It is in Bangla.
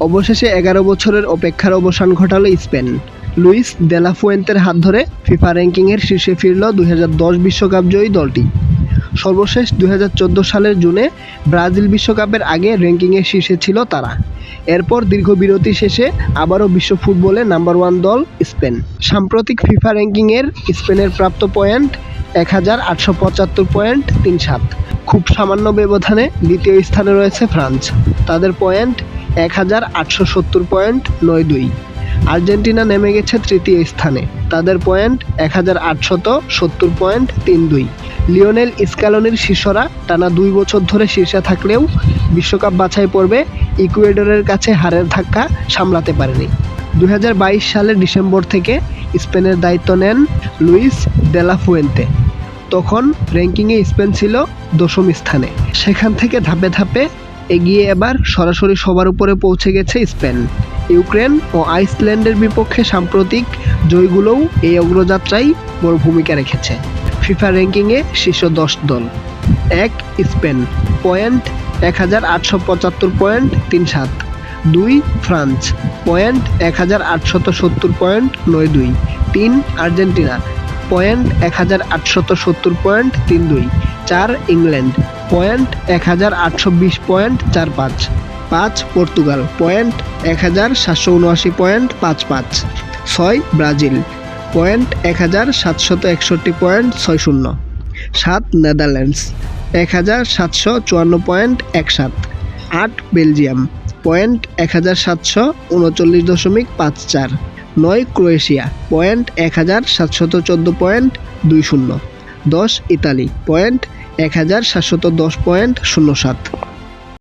অবশেষে এগারো বছরের অপেক্ষার অবসান ঘটালো স্পেন। লুইস দেলাফুয়েন্তের হাত ধরে ফিফা র্যাঙ্কিংয়ের শীর্ষে ফিরল দুই বিশ্বকাপ জয়ী দলটি। সর্বশেষ দুই হাজার চোদ্দ সালের জুনে ব্রাজিল বিশ্বকাপের আগে র্যাঙ্কিংয়ের শীর্ষে ছিল তারা। এরপর দীর্ঘ বিরতি শেষে আবারও বিশ্ব ফুটবলে নাম্বার ওয়ান দল স্পেন। সাম্প্রতিক ফিফা র্যাঙ্কিংয়ের স্পেনের প্রাপ্ত পয়েন্ট এক হাজার আটশো পঁচাত্তর পয়েন্ট তিন সাত। খুব সামান্য ব্যবধানে দ্বিতীয় স্থানে রয়েছে ফ্রান্স। তাদের পয়েন্ট এক হাজার আটশো সত্তর পয়েন্ট নয় দুই। আর্জেন্টিনা নেমে গেছে তৃতীয় স্থানে। তাদের পয়েন্ট এক হাজার আটশত সত্তর পয়েন্ট তিন দুই। লিওনেল স্ক্যালনির শিষ্যরা টানা দুই বছর ধরে শীর্ষে থাকলেও বিশ্বকাপ বাছাই পর্বে ইকুয়েডরের কাছে হারের ধাক্কা সামলাতে পারেনি। দুই হাজার বাইশ সালের ডিসেম্বর থেকে স্পেনের দায়িত্ব নেন লুইস দেলাফুয়েন্তে তখন র্যাঙ্কিংয়ে স্পেন ছিল দশম স্থানে। সেখান থেকে ধাপে ধাপে এগিয়ে এবার সরাসরি সবার উপরে পৌঁছে গেছে স্পেন। ইউক্রেন ও আইসল্যান্ডের বিপক্ষে সাম্প্রতিক জয়গুলোও এই অগ্রযাত্রায় বড় ভূমিকা রেখেছে। ফিফা র্যাঙ্কিংয়ে শীর্ষ দশ দল। এক, স্পেন। পয়েন্ট এক হাজার আটশো পঁচাত্তর পয়েন্ট তিন সাত। দুই, ফ্রান্স। পয়েন্ট এক হাজার আটশত সত্তর পয়েন্ট নয় দুই। তিন, আর্জেন্টিনা। পয়েন্ট এক হাজার আটশত সত্তর পয়েন্ট তিন দুই। চার, ইংল্যান্ড। পয়েন্ট এক হাজার আটশো বিশ পয়েন্ট চার পাঁচ। পাঁচ পর্তুগাল, পয়েন্ট এক হাজার সাতশো উনআশি পয়েন্ট পাঁচ পাঁচ। ছয় ব্রাজিল, পয়েন্ট এক হাজার সাতশত একষট্টি পয়েন্ট ছয় শূন্য। সাত নেদারল্যান্ডস এক হাজার সাতশো চুয়ান্ন পয়েন্ট এক সাত। আট বেলজিয়াম, পয়েন্ট এক হাজার সাতশো উনচল্লিশ দশমিক পাঁচ চার। নয় ক্রোয়েশিয়া, পয়েন্ট এক হাজার সাতশত চোদ্দ পয়েন্ট দুই শূন্য। দশ ইতালি, পয়েন্ট এক হাজার সাতশত দশ পয়েন্ট শূন্য সাত।